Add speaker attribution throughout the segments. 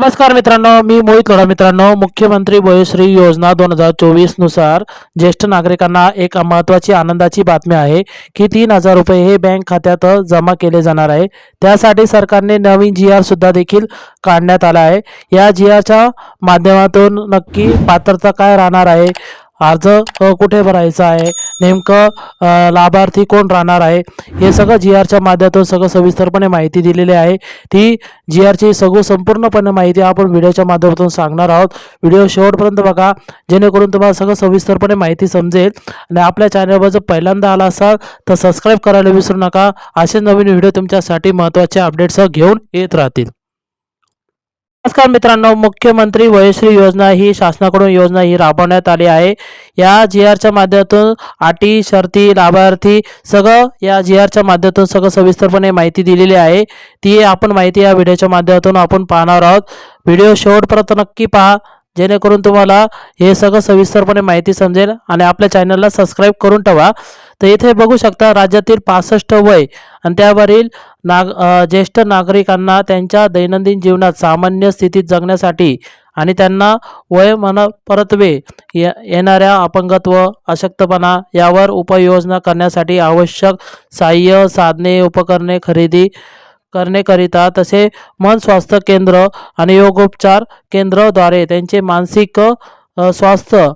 Speaker 1: नमस्कार मित्रांनो मी मोहित लोढा मित्रांनो मुख्यमंत्री वयोश्री योजना दोन हजार चोवीस नुसार ज्येष्ठ नागरिकांना एक महत्वाची आनंदाची बातमी आहे की तीन हजार रुपये हे बँक खात्यात जमा केले जाणार आहे त्यासाठी सरकारने नवीन जी आर सुद्धा देखील काढण्यात आला आहे या जी आरच्या माध्यमातून नक्की पात्रता काय राहणार आहे अर्ज कुठे भरायचा आहे नेमकं लाभार्थी कोण राहणार आहे हे सगळं जी आरच्या माध्यमातून सगळं सविस्तरपणे माहिती दिलेली आहे ती जी आरची सगळं संपूर्णपणे माहिती आपण व्हिडिओच्या माध्यमातून सांगणार आहोत व्हिडिओ शेवटपर्यंत बघा जेणेकरून तुम्हाला सगळं सविस्तरपणे माहिती समजेल आणि आपल्या चॅनलवर जर पहिल्यांदा आला असाल तर सबस्क्राईब करायला विसरू नका असे नवीन व्हिडिओ तुमच्यासाठी महत्त्वाचे अपडेट्स घेऊन येत राहतील नमस्कार मित्रांनो मुख्यमंत्री वयश्री योजना ही शासनाकडून योजना ही राबवण्यात आली आहे या जी आरच्या माध्यमातून अटी शर्ती लाभार्थी सगळं या जी आरच्या माध्यमातून सगळं सविस्तरपणे माहिती दिलेली आहे ती आपण माहिती या व्हिडिओच्या माध्यमातून आपण पाहणार आहोत व्हिडिओ शेवटपर्यंत नक्की पहा जेणेकरून तुम्हाला हे सगळं सविस्तरपणे माहिती समजेल आणि आपल्या चॅनलला सबस्क्राईब करून ठेवा तर इथे बघू शकता राज्यातील पासष्ट वय आणि त्यावरील नाग ज्येष्ठ नागरिकांना त्यांच्या दैनंदिन जीवनात सामान्य स्थितीत जगण्यासाठी आणि त्यांना वय मन परत्वे येणाऱ्या अपंगत्व अशक्तपणा यावर उपाययोजना करण्यासाठी आवश्यक सहाय्य साधने उपकरणे खरेदी करणेकरिता तसे मन स्वास्थ्य केंद्र आणि योगोपचार केंद्रद्वारे त्यांचे मानसिक स्वास्थ्य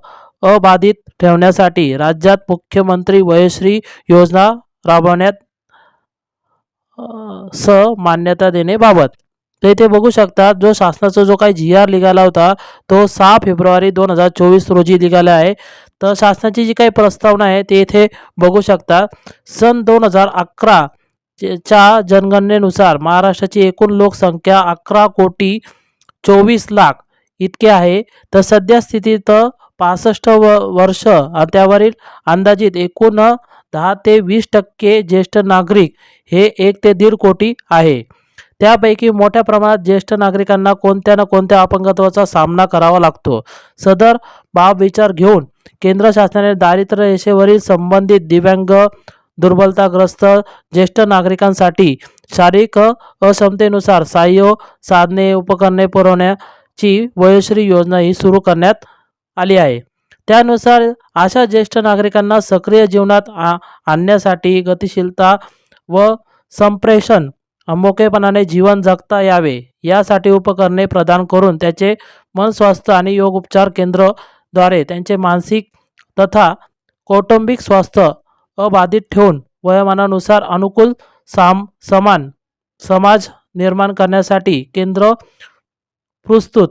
Speaker 1: अबाधित ठेवण्यासाठी राज्यात मुख्यमंत्री वयश्री योजना राबवण्यात स मान्यता देण्याबाबत तर इथे बघू शकता जो शासनाचा जो काही जी आर निघाला होता तो सहा फेब्रुवारी दोन हजार चोवीस रोजी निघाला आहे तर शासनाची जी काही प्रस्तावना आहे ते इथे बघू शकता सन दोन हजार अकरा च्या जनगणनेनुसार महाराष्ट्राची एकूण लोकसंख्या अकरा कोटी चोवीस लाख इतके आहे तर सध्या स्थितीत पासष्ट व वर्ष त्यावरील अंदाजित एकूण दहा ते वीस टक्के ज्येष्ठ नागरिक हे एक ते दीड कोटी आहे त्यापैकी मोठ्या प्रमाणात ज्येष्ठ नागरिकांना कोणत्या ना कोणत्या अपंगत्वाचा सामना करावा लागतो सदर बाब विचार घेऊन केंद्र शासनाने दारिद्र्य रेषेवरील संबंधित दिव्यांग दुर्बलताग्रस्त ज्येष्ठ नागरिकांसाठी शारीरिक अक्षमतेनुसार सहाय्य साधने उपकरणे पुरवण्याची वयश्री योजना ही सुरू करण्यात आली आहे त्यानुसार अशा ज्येष्ठ नागरिकांना सक्रिय जीवनात आणण्यासाठी गतिशीलता व संप्रेषण अमोकेपणाने जीवन जगता यावे यासाठी उपकरणे प्रदान करून त्याचे मन स्वास्थ्य आणि योग उपचार केंद्रद्वारे त्यांचे मानसिक तथा कौटुंबिक स्वास्थ्य अबाधित ठेवून वयोमानानुसार अनुकूल साम समान समाज निर्माण करण्यासाठी केंद्र प्रस्तुत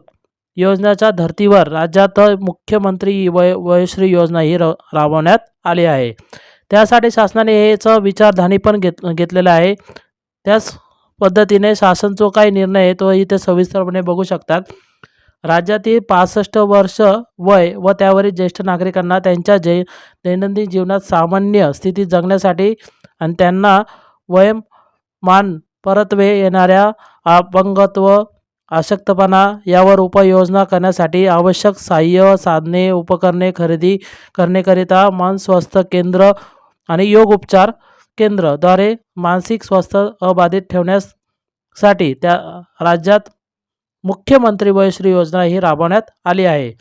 Speaker 1: योजनेच्या धर्तीवर राज्यात मुख्यमंत्री वय वयश्री योजना ही राबवण्यात आली आहे त्यासाठी शासनाने हेच विचारधानी पण घेत घेतलेलं आहे त्याच पद्धतीने शासन जो काही निर्णय आहे तो इथे सविस्तरपणे बघू शकतात राज्यातील पासष्ट वर्ष वय व त्यावरील ज्येष्ठ नागरिकांना त्यांच्या जे दैनंदिन जीवनात सामान्य स्थिती जगण्यासाठी आणि त्यांना वयमान परतवे येणाऱ्या अपंगत्व आशक्तपणा यावर उपाययोजना करण्यासाठी आवश्यक सहाय्य साधने उपकरणे खरेदी करण्याकरिता मानस्वास्थ्य स्वास्थ्य केंद्र आणि योग उपचार केंद्रद्वारे मानसिक स्वास्थ्य अबाधित ठेवण्यासाठी त्या राज्यात मुख्यमंत्री वयश्री योजना ही राबवण्यात आली आहे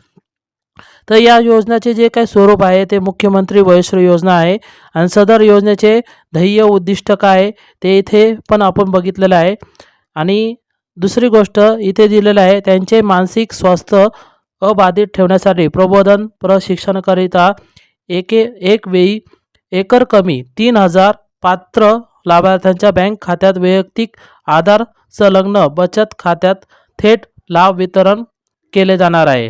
Speaker 1: तर या योजनेचे जे काही स्वरूप आहे ते मुख्यमंत्री वयश्री योजना आहे आणि सदर योजनेचे ध्येय उद्दिष्ट काय ते इथे पण आपण बघितलेलं आहे आणि दुसरी गोष्ट इथे दिलेलं आहे त्यांचे मानसिक स्वास्थ्य अबाधित ठेवण्यासाठी प्रबोधन प्रशिक्षणाकरिता एके एक वेळी एकर कमी तीन हजार पात्र लाभार्थ्यांच्या बँक खात्यात वैयक्तिक आधार संलग्न बचत खात्यात थेट लाभ वितरण केले जाणार आहे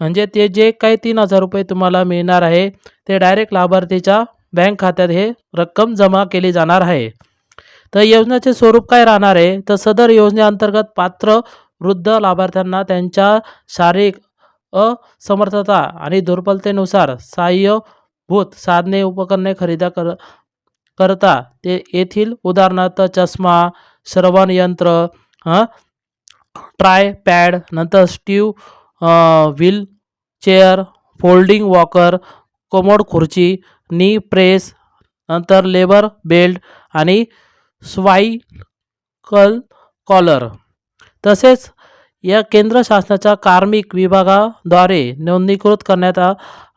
Speaker 1: म्हणजे ते जे काही तीन हजार रुपये तुम्हाला मिळणार आहे ते डायरेक्ट लाभार्थीच्या बँक खात्यात हे रक्कम जमा केली जाणार आहे तर योजनेचे स्वरूप काय राहणार आहे तर सदर योजनेअंतर्गत पात्र वृद्ध लाभार्थ्यांना त्यांच्या शारीरिक असमर्थता आणि दुर्बलतेनुसार सहाय्यभूत साधने उपकरणे खरेदी कर करता ते येथील उदाहरणार्थ चष्मा श्रवण यंत्र ट्राय पॅड नंतर steel wheel chair folding walker commode खुर्ची नी प्रेस नंतर लेबर बेल्ट आणि स्वाईकल कॉलर तसेच या केंद्र शासनाच्या कार्मिक विभागाद्वारे नोंदणीकृत करण्यात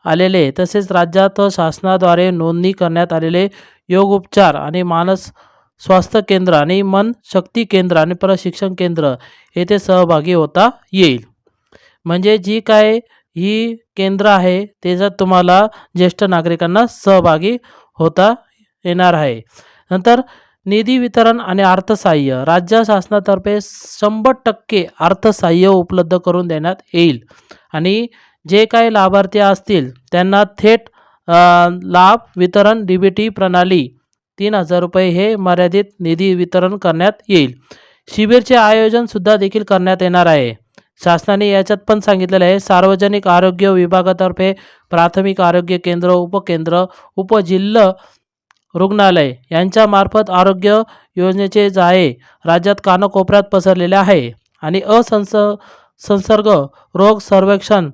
Speaker 1: आलेले तसेच राज्यात शासनाद्वारे नोंदणी करण्यात आलेले योग उपचार आणि मानस स्वास्थ्य केंद्र आणि मन शक्ती केंद्र आणि प्रशिक्षण केंद्र येथे सहभागी होता येईल म्हणजे जी काय ही केंद्र आहे त्याच्यात तुम्हाला ज्येष्ठ नागरिकांना सहभागी होता येणार आहे नंतर निधी वितरण आणि अर्थसहाय्य राज्य शासनातर्फे शंभर टक्के अर्थसहाय्य उपलब्ध करून देण्यात येईल आणि जे काही लाभार्थी असतील त्यांना थेट लाभ वितरण डीबीटी प्रणाली तीन हजार रुपये हे मर्यादित निधी वितरण करण्यात येईल शिबिरचे आयोजनसुद्धा देखील करण्यात येणार आहे शासनाने याच्यात पण सांगितलेलं आहे सार्वजनिक आरोग्य विभागातर्फे प्राथमिक आरोग्य केंद्र उपकेंद्र उपजिल्हा रुग्णालय यांच्यामार्फत आरोग्य योजनेचे जाळे राज्यात कानाकोपऱ्यात पसरलेले आहे आणि असंस संसर्ग रोग सर्वेक्षण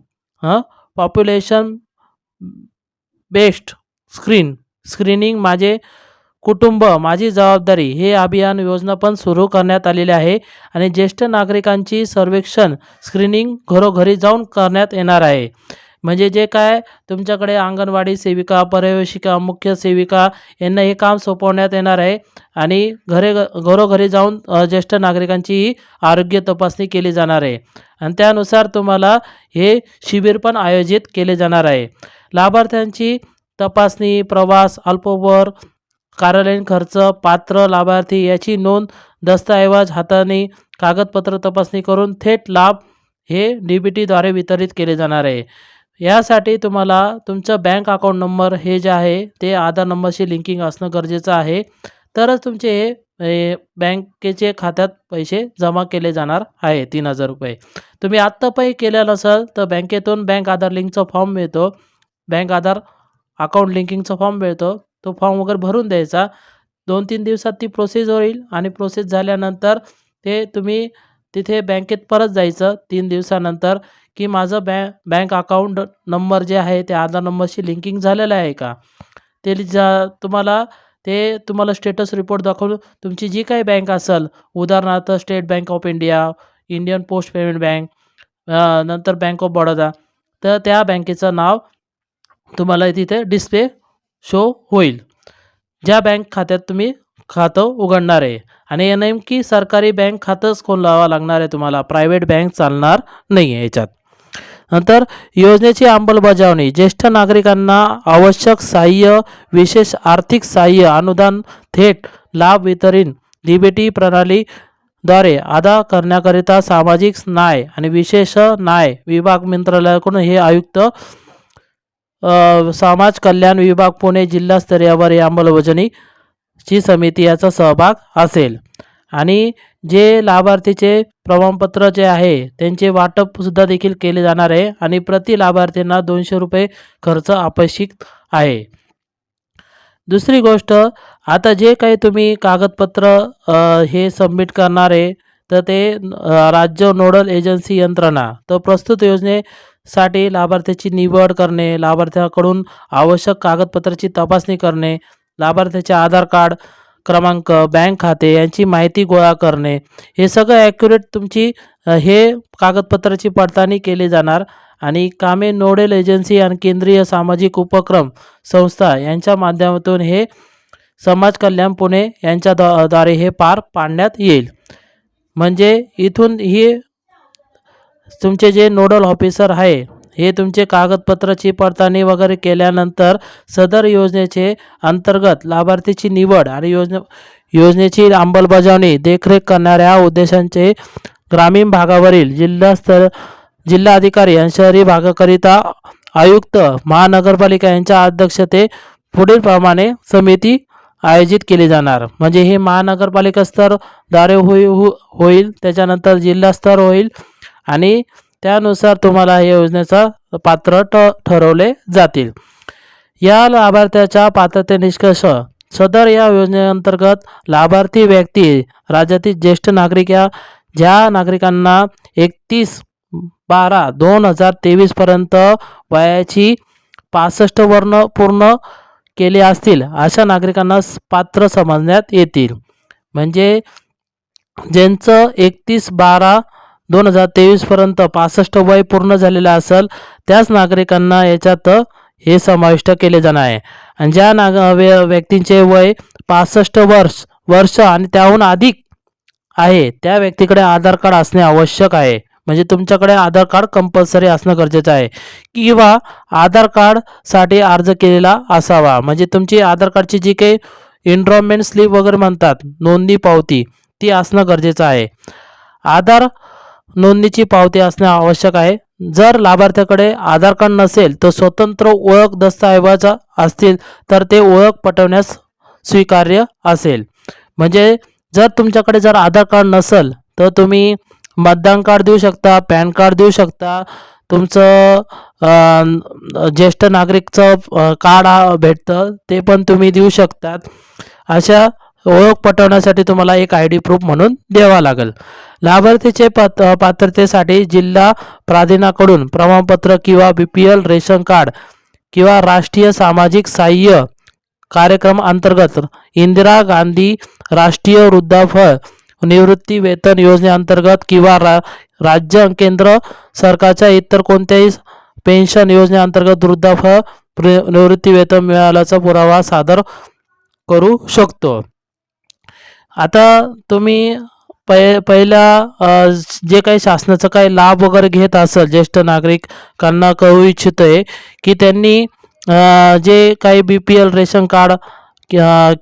Speaker 1: पॉप्युलेशन बेस्ट स्क्रीन स्क्रीनिंग माझे कुटुंब माझी जबाबदारी हे अभियान योजना पण सुरू करण्यात आलेली आहे आणि ज्येष्ठ नागरिकांची सर्वेक्षण स्क्रीनिंग घरोघरी जाऊन करण्यात येणार आहे म्हणजे जे काय तुमच्याकडे अंगणवाडी सेविका पर्यवेक्षिका मुख्य सेविका यांना हे काम सोपवण्यात येणार आहे आणि घरे घरोघरी जाऊन ज्येष्ठ नागरिकांचीही आरोग्य तपासणी केली जाणार आहे आणि त्यानुसार तुम्हाला हे शिबिर पण आयोजित केले जाणार आहे लाभार्थ्यांची तपासणी प्रवास अल्पवर कार्यालयीन खर्च पात्र लाभार्थी याची नोंद दस्तऐवज हाताने कागदपत्र तपासणी करून थेट लाभ हे डीबीटीद्वारे वितरित केले जाणार आहे यासाठी तुम्हाला तुमचं बँक अकाउंट नंबर हे जे आहे ते आधार नंबरशी लिंकिंग असणं गरजेचं आहे तरच तुमचे हे बँकेचे खात्यात पैसे जमा केले जाणार आहे तीन हजार रुपये तुम्ही आत्ता पै केलं नसाल तर बँकेतून बँक आधार लिंकचा फॉर्म मिळतो बँक आधार अकाउंट लिंकिंगचा फॉर्म मिळतो तो फॉर्म वगैरे भरून द्यायचा दोन तीन दिवसात ती प्रोसेस होईल आणि प्रोसेस झाल्यानंतर ते तुम्ही तिथे बँकेत परत जायचं तीन दिवसानंतर की माझं बॅ बँक अकाउंट नंबर जे आहे ते आधार नंबरशी लिंकिंग झालेलं आहे का ते जा तुम्हाला ते तुम्हाला स्टेटस रिपोर्ट दाखवून तुमची जी काही बँक असेल उदाहरणार्थ State Bank of India Indian Post Payment Bank नंतर बँक ऑफ बडोदा तर त्या बँकेचं नाव तुम्हाला तिथे डिस्प्ले शो होईल ज्या बँक खात्यात तुम्ही खातं उघडणार आहे आणि या नेमकी सरकारी बँक खातंच खोलावं लागणार आहे तुम्हाला प्रायव्हेट बँक चालणार नाही आहे याच्यात नंतर योजनेची अंमलबजावणी ज्येष्ठ नागरिकांना आवश्यक सहाय्य विशेष आर्थिक सहाय्य अनुदान थेट लाभ वितरण डीबीटी द्वारे अदा करण्याकरिता सामाजिक न्याय आणि विशेष न्याय विभाग मंत्रालयाकडून हे आयुक्त समाज कल्याण विभाग पुणे जिल्हास्तरीयावर ही अंमलबजावणी ची समिती याचा सहभाग असेल आणि जे लाभार्थीचे प्रमाणपत्र जे आहे त्यांचे वाटप सुद्धा देखील केले जाणार आहे आणि प्रति लाभार्थींना दोनशे रुपये खर्च अपेक्षित आहे दुसरी गोष्ट आता जे काही तुम्ही कागदपत्र हे सबमिट करणार आहे तर ते राज्य नोडल एजन्सी यंत्रणा तर प्रस्तुत योजनेसाठी लाभार्थ्याची निवड करणे लाभार्थ्याकडून आवश्यक कागदपत्राची तपासणी करणे लाभार्थ्याचे आधार कार्ड क्रमांक बँक खाते यांची माहिती गोळा करणे हे सगळं ॲक्युरेट तुमची हे कागदपत्राची पडताळणी केली जाणार आणि कामे नोडल एजन्सी आणि केंद्रीय सामाजिक उपक्रम संस्था यांच्या माध्यमातून हे समाज कल्याण पुणे यांच्या द्वारे हे पार पाडण्यात येईल म्हणजे इथून ही तुमचे जे नोडल ऑफिसर आहे हे तुमचे कागदपत्राची पडताळणी वगैरे केल्यानंतर सदर योजनेचे अंतर्गत लाभार्थीची निवड आणि योजने योजनेची अंमलबजावणी देखरेख करणाऱ्या उद्देशांचे ग्रामीण भागावरील जिल्हास्तर जिल्हा अधिकारी आणि शहरी भागाकरिता आयुक्त महानगरपालिका यांच्या अध्यक्षते पुढील प्रमाणे समिती आयोजित केली जाणार म्हणजे हे महानगरपालिका स्तर द्वारे हो, होईल त्याच्यानंतर जिल्हास्तर होईल आणि त्यानुसार तुम्हाला या योजनेचा पात्र ठरवले जातील या लाभार्थ्याच्या पात्रते निष्कर्ष सदर या योजनेअंतर्गत लाभार्थी व्यक्ती राज्यातील ज्येष्ठ नागरिक या ज्या नागरिकांना एकतीस बारा दोन हजार तेवीसपर्यंत वयाची पासष्ट वर्ण पूर्ण केले असतील अशा नागरिकांना पात्र समजण्यात येतील म्हणजे ज्यांचं एकतीस बारा दोन हजार तेवीसपर्यंत पासष्ट वय पूर्ण झालेलं असेल त्याच नागरिकांना याच्यात हे समाविष्ट केले जाणार आहे आणि ज्या नाग व्यक्तींचे वय पासष्ट वर्ष वर्ष आणि त्याहून अधिक आहे त्या व्यक्तीकडे आधार कार्ड असणे आवश्यक आहे म्हणजे तुमच्याकडे आधार कार्ड कंपल्सरी असणं गरजेचं आहे किंवा आधार कार्डसाठी अर्ज केलेला असावा म्हणजे तुमची आधार कार्डची जी काही एनरोलमेंट स्लीप वगैरे म्हणतात नोंदणी पावती ती असणं गरजेचं आहे आधार नोंदणीची पावती असणे आवश्यक आहे जर लाभार्थ्याकडे आधार कार्ड नसेल तर स्वतंत्र ओळख दस्तऐवजा असतील तर ते ओळख पटवण्यास स्वीकार्य असेल म्हणजे जर तुमच्याकडे जर आधार कार्ड नसेल तर तुम्ही मतदान कार्ड देऊ शकता पॅन कार्ड देऊ शकता तुमचं ज्येष्ठ नागरिकचं कार्ड भेटतं ते पण तुम्ही देऊ शकतात अशा ओळख पटवण्यासाठी तुम्हाला एक आय डी प्रूफ म्हणून द्यावा लागेल लाभार्थीचे पात पात्रतेसाठी जिल्हा प्राधिनाकडून प्रमाणपत्र किंवा B P L ration card किंवा राष्ट्रीय सामाजिक सहाय्य कार्यक्रम अंतर्गत इंदिरा गांधी राष्ट्रीय वृद्धाफळ निवृत्ती वेतन योजनेअंतर्गत किंवा रा राज्य केंद्र सरकारच्या इतर कोणत्याही पेन्शन योजनेअंतर्गत वृद्धाफळ निवृत्ती वेतन मिळाल्याचा पुरावा सादर करू शकतो आता तुम्ही पै पहिला जे काही शासनाचा काही लाभ वगैरे घेत असेल ज्येष्ठ नागरिकांना कळू इच्छित आहे की त्यांनी जे काही B P L ration card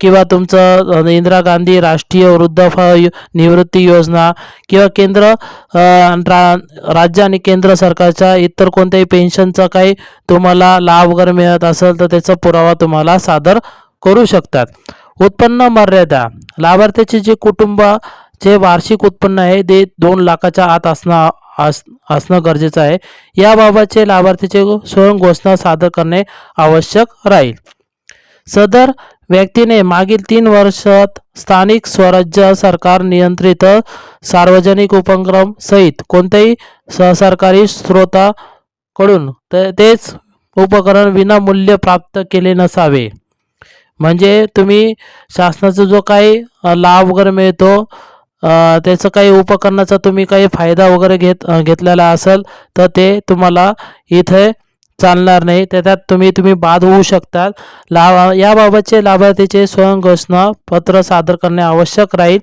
Speaker 1: किंवा तुमचं इंदिरा गांधी राष्ट्रीय वृद्धापकाळ निवृत्ती योजना किंवा केंद्र राज्य आणि केंद्र सरकारच्या इतर कोणत्याही पेन्शनचा काही तुम्हाला लाभ वगैरे मिळत असेल तर त्याचा पुरावा तुम्हाला सादर करू शकतात उत्पन्न मर्यादा लाभार्थ्याचे जे कुटुंब जे वार्षिक उत्पन्न आहे ते दोन लाखाच्या आत असणं असणं गरजेचं आहे याबाबतचे लाभार्थीचे स्वयं घोषणा सादर करणे आवश्यक राहील सदर व्यक्तीने मागील तीन वर्षात स्थानिक स्वराज्य सरकार नियंत्रित सार्वजनिक उपक्रम सहित कोणत्याही सहसरकारी स्रोताकडून तेच उपकरण विनामूल्य प्राप्त केले नसावे म्हणजे तुम्ही शासनाचा जो काही लाभ वगैरे मिळतो त्याचं काही उपकरणाचा तुम्ही काही फायदा वगैरे घेत घेतलेला असेल तर ते तुम्हाला इथे चालणार नाही त्याच्यात तुम्ही तुम्ही बाद होऊ शकता लाभा याबाबतचे लाभार्थीचे स्वयंघोषणा पत्र सादर करणे आवश्यक राहील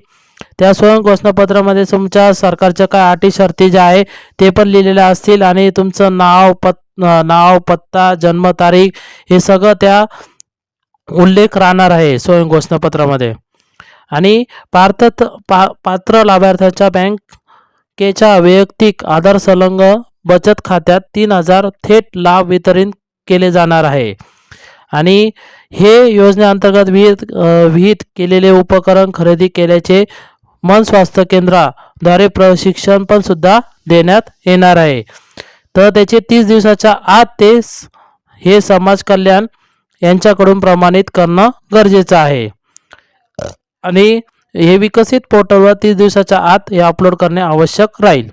Speaker 1: त्या स्वयंघोषणापत्रामध्ये तुमच्या सरकारच्या काय अटी शर्ती ज्या आहे ते पण लिहिलेल्या असतील आणि तुमचं नाव पत् नाव पत्ता जन्मतारीख हे सगळं त्या उल्लेख राहणार आहे स्वयंघोषणापत्रामध्ये आणि पार्थत पा पात्र लाभार्थ्याच्या बँकेच्या वैयक्तिक आधार संलग्न बचत खात्यात तीन हजार थेट लाभ वितरित केले जाणार आहे आणि हे योजनेअंतर्गत विहित विहित केलेले उपकरण खरेदी केल्याचे मन स्वास्थ्य केंद्राद्वारे प्रशिक्षण पण सुद्धा देण्यात येणार आहे तर त्याचे तीस दिवसाच्या आत ते हे समाज कल्याण यांच्याकडून प्रमाणित करणं गरजेचं आहे आणि हे विकसित पोर्टलवर तीस दिवसाच्या आत हे अपलोड करणे आवश्यक राहील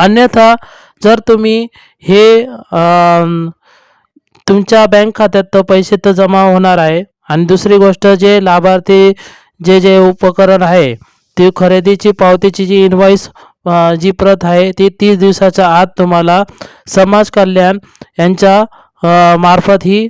Speaker 1: अन्यथा जर तुम्ही हे तुमच्या बँक खात्यात पैसे तर जमा होणार आहे आणि दुसरी गोष्ट जे लाभार्थी जे जे उपकरण आहे ते खरेदीची पावतीची जी इन्व्हॉइस जी प्रत आहे ती तीस दिवसाच्या आत तुम्हाला समाज कल्याण यांच्या मार्फत ही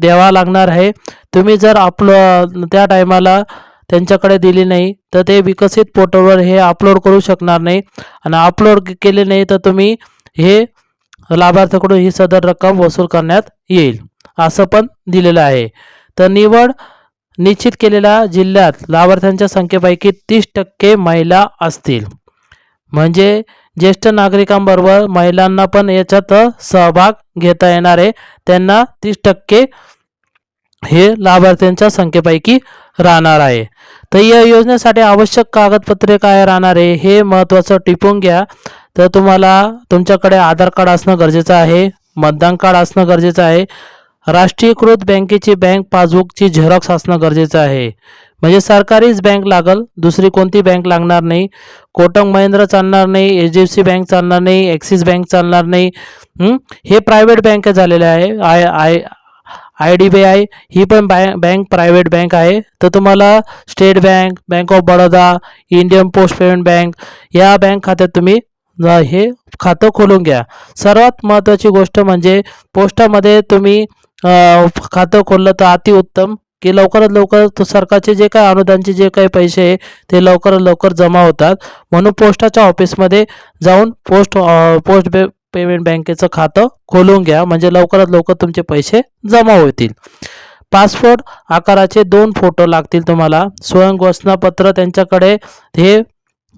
Speaker 1: द्यावा लागणार आहे तुम्ही जर आपलं त्या टायमाला त्यांच्याकडे दिली नाही तर ते विकसित पोर्टलवर हे अपलोड करू शकणार नाही आणि अपलोड केले नाही तर तुम्ही हे लाभार्थ्याकडून ही सदर रक्कम वसूल करण्यात येईल असं पण दिलेलं आहे तर निवड निश्चित केलेल्या जिल्ह्यात लाभार्थ्यांच्या संख्येपैकी तीस टक्के महिला असतील म्हणजे ज्येष्ठ नागरिकांबरोबर महिलांना पण याच्यात सहभाग घेता येणार आहे त्यांना तीस टक्के हे लाभार्थ्यांच्या संख्येपैकी राहणार आहे तर या योजनेसाठी आवश्यक कागदपत्रे काय राहणार आहे हे महत्त्वाचं टिपून घ्या तर तुम्हाला तुमच्याकडे आधार कार्ड असणं गरजेचं आहे मतदान कार्ड असणं गरजेचं आहे राष्ट्रीयकृत बँकेची बँक पासबुकची झेरॉक्स असणं गरजेचं आहे म्हणजे सरकारीच बँक लागल दुसरी कोणती बँक लागणार नाही कोटक महिंद्र चालणार नाही H D F C bank चालणार नाही ॲक्सिस बँक चालणार नाही हे प्रायव्हेट बँक झालेले आहे I I I D B I ही पण बँक बँक प्रायव्हेट बँक आहे तर तुम्हाला State Bank Bank of Baroda Indian Post Payment Bank या बँक खात्यात तुम्ही हे खातं खोलून घ्या सर्वात महत्त्वाची गोष्ट म्हणजे पोस्टामध्ये तुम्ही खातं खोललं तर अतिउत्तम की लवकरात लवकर सरकारचे जे काही अनुदानचे जे काही पैसे आहे ते लवकरात लवकर जमा होतात म्हणून पोस्टाच्या ऑफिसमध्ये जाऊन पोस्ट पोस्ट पोस्ट पेमेंट बँकेचं खातं खोलून घ्या म्हणजे लवकरात लवकर तुमचे पैसे जमा होतील पासपोर्ट आकाराचे दोन फोटो लागतील तुम्हाला स्वयं पत्र त्यांच्याकडे हे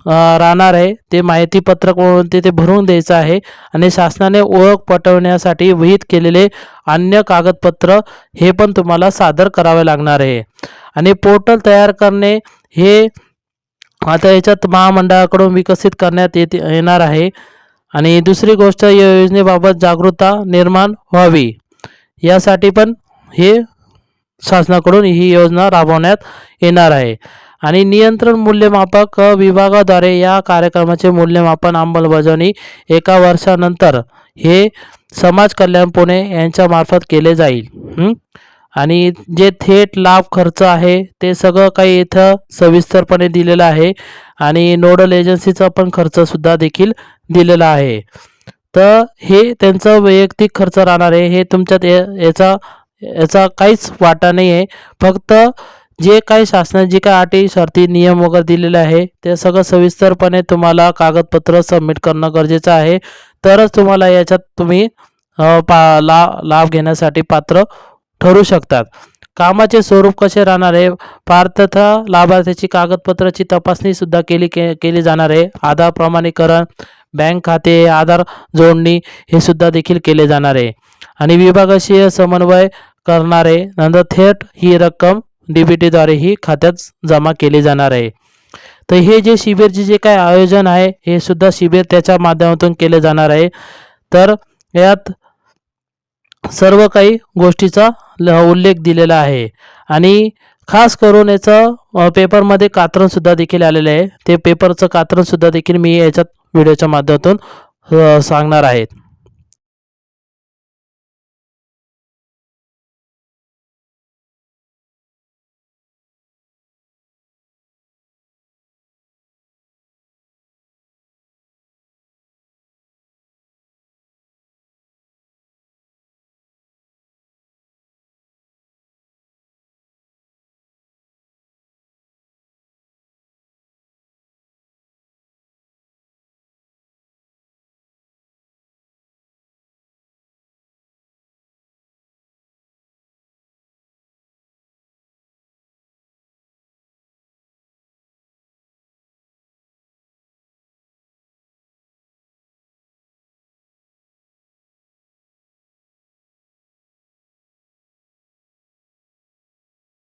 Speaker 1: राहणार आहे ते माहितीपत्रक म्हणून ते भरून द्यायचं आहे आणि शासनाने ओळख पटवण्यासाठी विहित केलेले अन्य कागदपत्र हे पण तुम्हाला सादर करावे लागणार आहे आणि पोर्टल तयार करणे हे आता याच्यात महामंडळाकडून विकसित करण्यात येत येणार आहे आणि दुसरी गोष्ट या योजनेबाबत जागरूकता निर्माण व्हावी यासाठी पण हे शासनाकडून ही योजना राबवण्यात येणार आहे आणि नियंत्रण मूल्यमापक विभागाद्वारे या कार्यक्रमाचे मूल्यमापन अंमलबजावणी एका वर्षानंतर हे समाज कल्याण पुणे यांच्यामार्फत केले जाईल आणि जे थेट लाभ खर्च आहे ते सगळं काही इथं सविस्तरपणे दिलेलं आहे आणि नोडल एजन्सीचा पण खर्चसुद्धा देखील दिलेला आहे तर हे त्यांचं वैयक्तिक खर्च राहणार आहे हे तुमच्यात याचा याचा काहीच वाटा नाही आहे फक्त जे काही शासना जे काही अटी शर्ती नियम वगैरे दिलेले आहे ते सगळं सविस्तरपणे तुम्हाला कागदपत्र सबमिट करणं गरजेचं आहे तरच तुम्हाला याच्यात तुम्ही पा ला लाभ घेण्यासाठी पात्र ठरू शकतात कामाचे स्वरूप कसे राहणार आहे पार्थ लाभार्थ्याची कागदपत्राची तपासणी सुद्धा केली केली जाणार आहे आधार प्रमाणीकरण बँक खाते आधार जोडणी हे सुद्धा देखील केले जाणार आहे आणि विभागाशी समन्वय करणारे नंतर थेट ही रक्कम डीबीटीद्वारे ही खात्यात जमा केली जाणार आहे तर हे जे शिबिरचे जे काय आयोजन आहे हे सुद्धा शिबिर त्याच्या माध्यमातून केले जाणार आहे तर यात सर्व काही गोष्टीचा उल्लेख दिलेला आहे आणि खास करून याचं पेपरमध्ये कात्रणसुद्धा देखील आलेलं आहे ते पेपरचं कात्रणसुद्धा देखील मी याच्यात व्हिडिओच्या माध्यमातून सांगणार आहेत